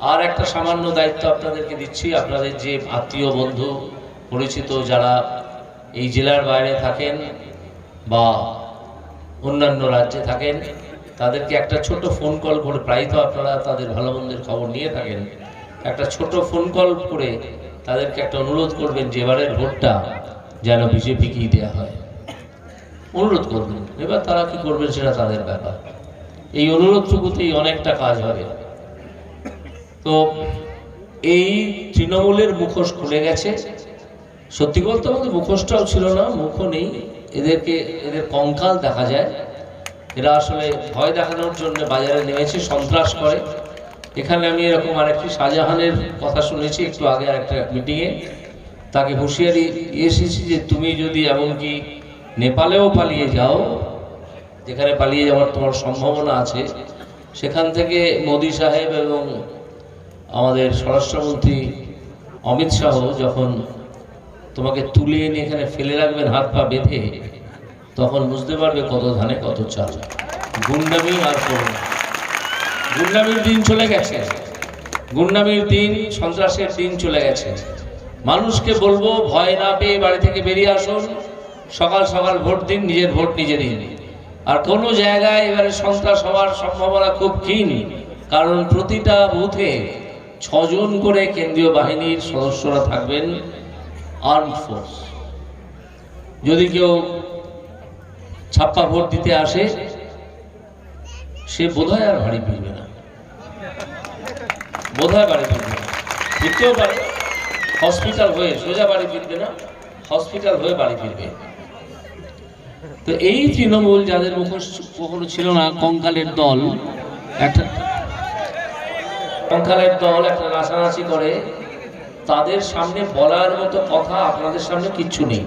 আর একটা সামান্য দায়িত্ব আপনাদেরকে দিচ্ছি। আপনাদের যে আত্মীয় বন্ধু, পরিচিত যারা এই জেলার বাইরে থাকেন বা অন্যান্য রাজ্যে থাকেন, তাদেরকে একটা ছোট ফোন কল করে প্রায় তো আপনারা তাদের ভালো মন্দের খবর নিয়ে থাকেন, একটা ছোট ফোন কল করে তাদেরকে একটা অনুরোধ করবেন যে এবারের ভোটটা যেন বিজেপিকেই দেওয়া হয়। অনুরোধ করবেন। এবার তারা কি করবেন সেটা তাদের ব্যাপার। এই অনুরোধটুকুতেই অনেকটা কাজ হবে। তো এই তৃণমূলের মুখোশ খুলে গেছে। সত্যি বলতে আমাদের মুখোশটাও ছিল না, মুখও নেই। এদেরকে, এদের কঙ্কাল দেখা যায়। এরা আসলে ভয় দেখানোর জন্য বাজারে নেমেছে, সন্ত্রাস করে। এখানে আমি এরকম আরেকটি শাহজাহানের কথা শুনেছি, একটু আগে একটা মিটিংয়ে। তাকে হুঁশিয়ারি এসেছি যে তুমি যদি এমনকি নেপালেও পালিয়ে যাও, যেখানে পালিয়ে যাওয়ার তোমার সম্ভাবনা আছে, সেখান থেকে মোদি সাহেব এবং আমাদের স্বরাষ্ট্রমন্ত্রী অমিত শাহ যখন তোমাকে তুলে এনে এখানে ফেলে রাখবেন, হাত পা বেঁধে, তখন বুঝতে পারবে কত ধানে কত চাল। গুন্ডামি আর গুন্ডামির দিন চলে গেছে। গুন্ডামির দিন, সন্ত্রাসের দিন চলে গেছে। মানুষকে বলব, ভয় না পেয়ে বাড়ি থেকে বেরিয়ে আসুন। সকাল সকাল ভোট দিন, নিজের ভোট নিজে দিন আর কোনো জায়গায় এবারে সন্ত্রাস হওয়ার সম্ভাবনা খুব ক্ষীণ। কারণ প্রতিটা বুথে ছজন করে কেন্দ্রীয় বাহিনীর সদস্যরা থাকবেন আর্ম ফোর্স। যদি কেউ ছাপ্পা ভোট দিতে আসে, সে বোধহয় আর বাড়ি ফিরবে না। বোধহয় বাড়ি ফিরবে না। ফিরতেও পারে হসপিটাল হয়ে সোজা বাড়ি ফিরবে না, হসপিটাল হয়ে বাড়ি ফিরবে। তো এই তৃণমূল যাদের মুখোশ কখনো ছিল না, কঙ্কালের দল, একটা কঙ্কালের দল একটা নাচানাচি করে। তাদের সামনে বলার মতো কথা আপনাদের সামনে কিচ্ছু নেই।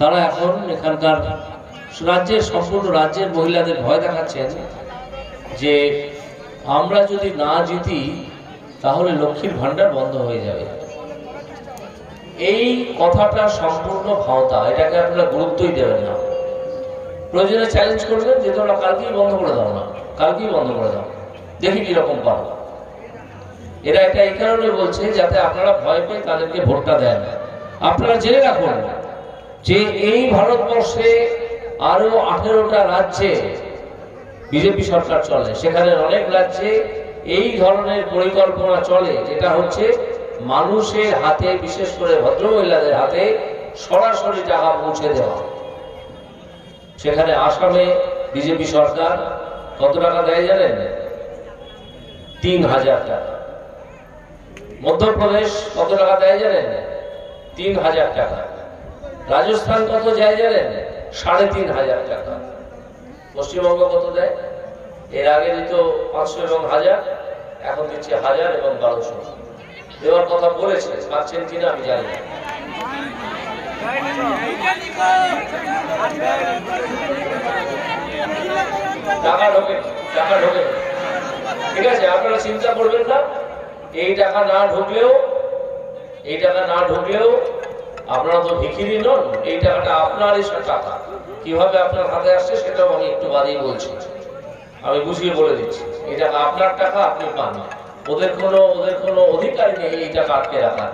তারা এখন এখানকার রাজ্যের, সম্পূর্ণ রাজ্যের মহিলাদের ভয় দেখাচ্ছেন যে আমরা যদি না জিতি, তাহলে লক্ষ্মীর ভাণ্ডার বন্ধ হয়ে যাবে। এই কথাটা সম্পূর্ণ ভাওতা, এটাকে আপনারা গুরুত্বই দেবেন না। প্রয়োজনে চ্যালেঞ্জ করবেন যে তোমরা কালকেই বন্ধ করে দাও না, কালকেই বন্ধ করে দাও। দেখি কীরকম পারো এরা এটা এই কারণে বলছে যাতে আপনারা ভয় পেয়ে তাদেরকে ভোটটা দেন। আপনারা জেনে রাখুন যে এই ভারতবর্ষে আরও আঠেরোটা রাজ্যে বিজেপি সরকার চলে। সেখানে অনেক রাজ্যে এই ধরনের পরিকল্পনা চলে, যেটা হচ্ছে মানুষের হাতে, বিশেষ করে ভদ্রমহিলাদের হাতে সরাসরি টাকা পৌঁছে দেওয়া। সেখানে আসামে বিজেপি সরকার কত টাকা দেয় জানেন? তিন হাজার টাকা। মধ্যপ্রদেশ কত টাকা দেয় জানেন? তিন হাজার টাকা। রাজস্থান কত যায় জানেন? সাড়ে তিন হাজার টাকা। পশ্চিমবঙ্গ কত দেয়? এর আগে দিত পাঁচশো এবং হাজার, এখন দিচ্ছে হাজার এবং বারোশো। দেওয়ার কথা বলেছে পাচ্ছেন কিনা আমি জানি না। টাকা ঢোকে টাকা ঢোকে। ঠিক আছে আপনারা চিন্তা করবেন না। এই টাকা না ঢুকলেও এই টাকা না ঢুকলেও আপনারা তো ভিখিরি নন এই টাকাটা আপনারই টাকা। কীভাবে আপনার হাতে আসছে সেটাও আমি একটু বাদেই বলছি। আমি বুঝিয়ে বলে দিচ্ছি এই টাকা আপনার টাকা আপনি পান ওদের কোনো ওদের কোনো অধিকার নেই এই টাকা আটকে রাখার।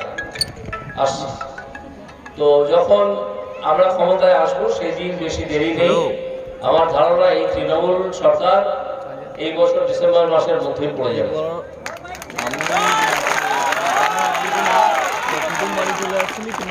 আসছি। তো যখন আমরা ক্ষমতায় আসব সেদিন বেশি দেরি নেই। আমার ধারণা এই তৃণমূল সরকার এই বছর ডিসেম্বর মাসের মধ্যেই পড়ে যাবে আমরা বাড়ি চলে আসছিলি কিনা